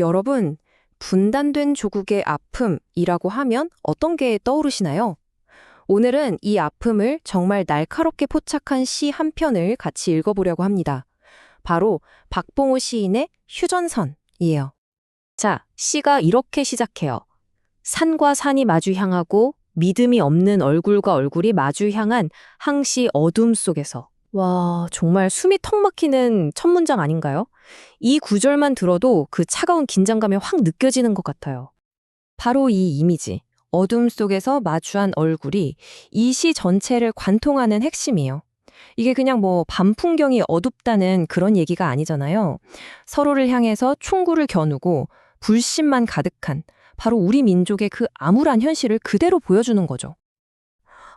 여러분, 분단된 조국의 아픔이라고 하면 어떤 게 떠오르시나요? 오늘은 이 아픔을 정말 날카롭게 포착한 시 한 편을 같이 읽어보려고 합니다. 바로 박봉호 시인의 휴전선이에요. 자, 시가 이렇게 시작해요. 산과 산이 마주 향하고 믿음이 없는 얼굴과 얼굴이 마주 향한 항시 어둠 속에서. 와, 정말 숨이 턱 막히는 첫 문장 아닌가요? 이 구절만 들어도 그 차가운 긴장감이 확 느껴지는 것 같아요. 바로 이 이미지, 어둠 속에서 마주한 얼굴이 이 시 전체를 관통하는 핵심이에요. 이게 그냥 뭐 밤 풍경이 어둡다는 그런 얘기가 아니잖아요. 서로를 향해서 총구를 겨누고 불신만 가득한 바로 우리 민족의 그 암울한 현실을 그대로 보여주는 거죠.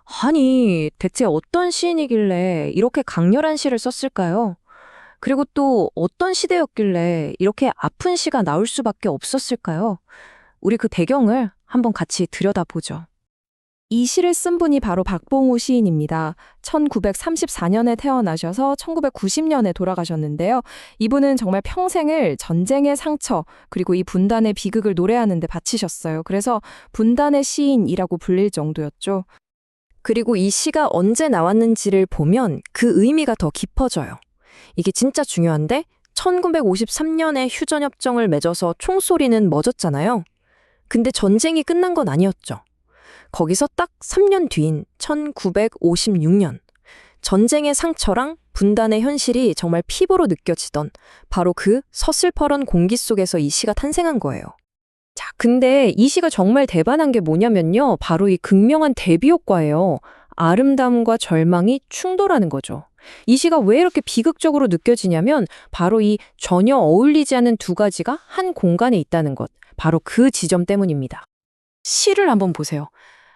아니, 대체 어떤 시인이길래 이렇게 강렬한 시를 썼을까요? 그리고 또 어떤 시대였길래 이렇게 아픈 시가 나올 수밖에 없었을까요? 우리 그 배경을 한번 같이 들여다보죠. 이 시를 쓴 분이 바로 박봉호 시인입니다. 1934년에 태어나셔서 1990년에 돌아가셨는데요. 이분은 정말 평생을 전쟁의 상처, 그리고 이 분단의 비극을 노래하는 데 바치셨어요. 그래서 분단의 시인이라고 불릴 정도였죠. 그리고 이 시가 언제 나왔는지를 보면 그 의미가 더 깊어져요. 이게 진짜 중요한데 1953년에 휴전협정을 맺어서 총소리는 멎었잖아요. 근데 전쟁이 끝난 건 아니었죠. 거기서 딱 3년 뒤인 1956년 전쟁의 상처랑 분단의 현실이 정말 피부로 느껴지던 바로 그 서슬퍼런 공기 속에서 이 시가 탄생한 거예요. 자, 근데 이 시가 정말 대단한 게 뭐냐면요. 바로 이 극명한 대비 효과예요. 아름다움과 절망이 충돌하는 거죠. 이 시가 왜 이렇게 비극적으로 느껴지냐면 바로 이 전혀 어울리지 않은 두 가지가 한 공간에 있다는 것. 바로 그 지점 때문입니다. 시를 한번 보세요.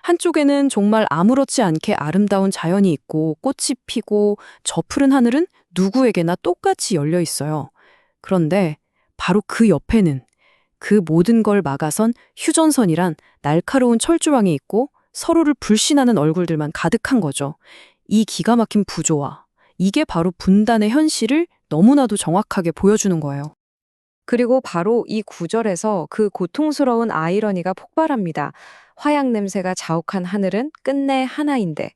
한쪽에는 정말 아무렇지 않게 아름다운 자연이 있고 꽃이 피고 저 푸른 하늘은 누구에게나 똑같이 열려 있어요. 그런데 바로 그 옆에는 그 모든 걸 막아선 휴전선이란 날카로운 철조망이 있고 서로를 불신하는 얼굴들만 가득한 거죠. 이 기가 막힌 구조와 이게 바로 분단의 현실을 너무나도 정확하게 보여주는 거예요. 그리고 바로 이 구절에서 그 고통스러운 아이러니가 폭발합니다. 화약 냄새가 자욱한 하늘은 끝내 하나인데.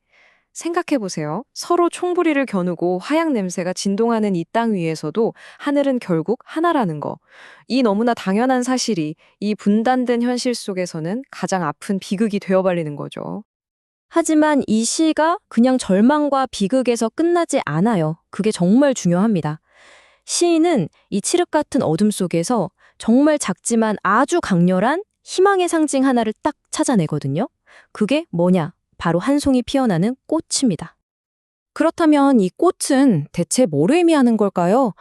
생각해 보세요. 서로 총부리를 겨누고 화약 냄새가 진동하는 이 땅 위에서도 하늘은 결국 하나라는 거. 이 너무나 당연한 사실이 이 분단된 현실 속에서는 가장 아픈 비극이 되어버리는 거죠. 하지만 이 시가 그냥 절망과 비극에서 끝나지 않아요. 그게 정말 중요합니다. 시인은 이 칠흑 같은 어둠 속에서 정말 작지만 아주 강렬한 희망의 상징 하나를 딱 찾아내거든요. 그게 뭐냐? 바로 한 송이 피어나는 꽃입니다. 그렇다면 이 꽃은 대체 뭘 의미하는 걸까요?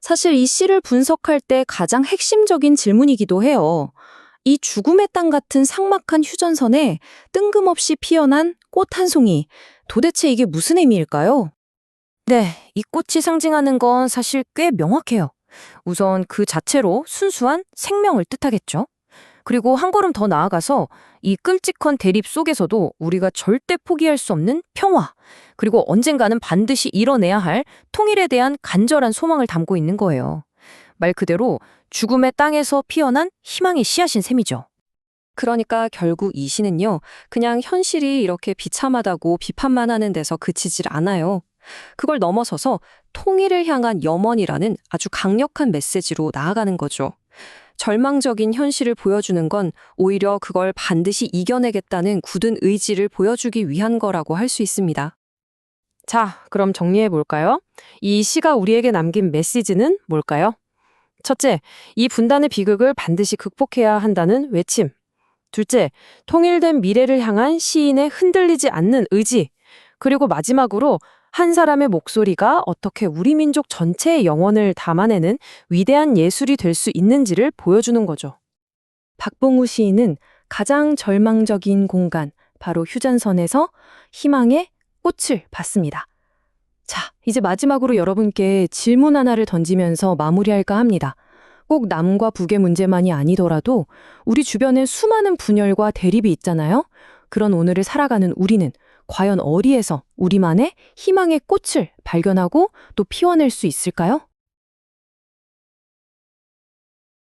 사실 이 시를 분석할 때 가장 핵심적인 질문이기도 해요. 이 죽음의 땅 같은 삭막한 휴전선에 뜬금없이 피어난 꽃 한 송이, 도대체 이게 무슨 의미일까요? 네, 이 꽃이 상징하는 건 사실 꽤 명확해요. 우선 그 자체로 순수한 생명을 뜻하겠죠. 그리고 한 걸음 더 나아가서 이 끔찍한 대립 속에서도 우리가 절대 포기할 수 없는 평화, 그리고 언젠가는 반드시 이뤄내야 할 통일에 대한 간절한 소망을 담고 있는 거예요. 말 그대로 죽음의 땅에서 피어난 희망의 씨앗인 셈이죠. 그러니까 결국 이 시는요, 그냥 현실이 이렇게 비참하다고 비판만 하는 데서 그치질 않아요. 그걸 넘어서서 통일을 향한 염원이라는 아주 강력한 메시지로 나아가는 거죠. 절망적인 현실을 보여주는 건 오히려 그걸 반드시 이겨내겠다는 굳은 의지를 보여주기 위한 거라고 할 수 있습니다. 자, 그럼 정리해 볼까요? 이 시가 우리에게 남긴 메시지는 뭘까요? 첫째, 이 분단의 비극을 반드시 극복해야 한다는 외침. 둘째, 통일된 미래를 향한 시인의 흔들리지 않는 의지. 그리고 마지막으로 한 사람의 목소리가 어떻게 우리 민족 전체의 영혼을 담아내는 위대한 예술이 될 수 있는지를 보여주는 거죠. 박봉우 시인은 가장 절망적인 공간, 바로 휴전선에서 희망의 꽃을 봤습니다. 자, 이제 마지막으로 여러분께 질문 하나를 던지면서 마무리할까 합니다. 꼭 남과 북의 문제만이 아니더라도 우리 주변에 수많은 분열과 대립이 있잖아요. 그런 오늘을 살아가는 우리는 과연 어디에서 우리만의 희망의 꽃을 발견하고 또 피워낼 수 있을까요?